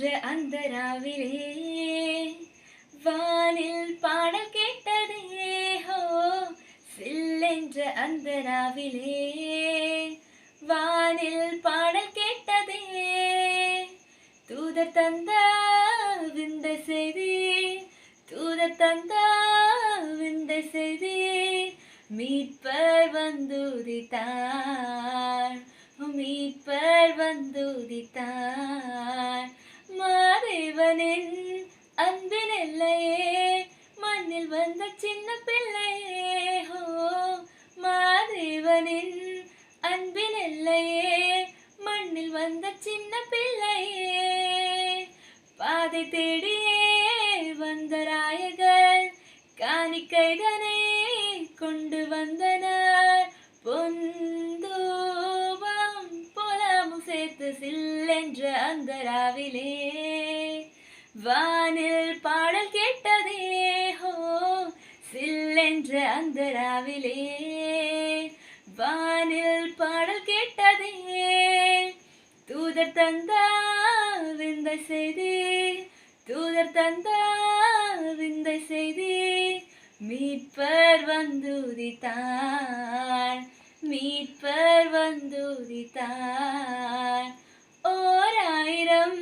என்ற அந்த ராவிலே வானில் பாடல் கேட்டதே ஹோ சில்லென்ற அந்த ராவிலே வானில் பாடல் கேட்டதே தூதர் தந்த விந்த செய்தி தூதர் தந்த விந்த செய்தி மீட்பர் வந்துதித்தார் மீட்பர் வந்துதித்தார். பாதை தேடியே வந்த ராயகர் காணிக்கைதனை கொண்டு வந்தனர். பொந்தூபம் புலமும் சேர்த்து சில்லென்ற அந்த ராவிலே வானில் பாடல் கேட்டதே ஹோ சில்லென்ற அந்த ராவிலே வானில் பாடல் கேட்டதே. தூதர் தந்தா விந்த செய்தி தந்தார் விந்தை செய்தி. மீட்பர் வந்துதித்தார். மீட்பர் வந்துதித்தார். ஓர் ஆயிரம்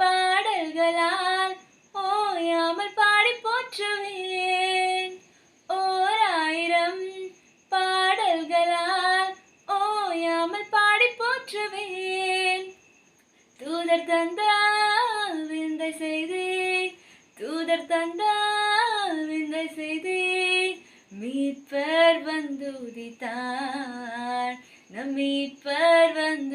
பாடல்களால் ஓயாமல் பாடி போற்றுவேன். ஓர் ஆயிரம் பாடல்களால் ஓயாமல் பாடி போற்றுவேன். தூதர் தந்தார் Namit me parvan.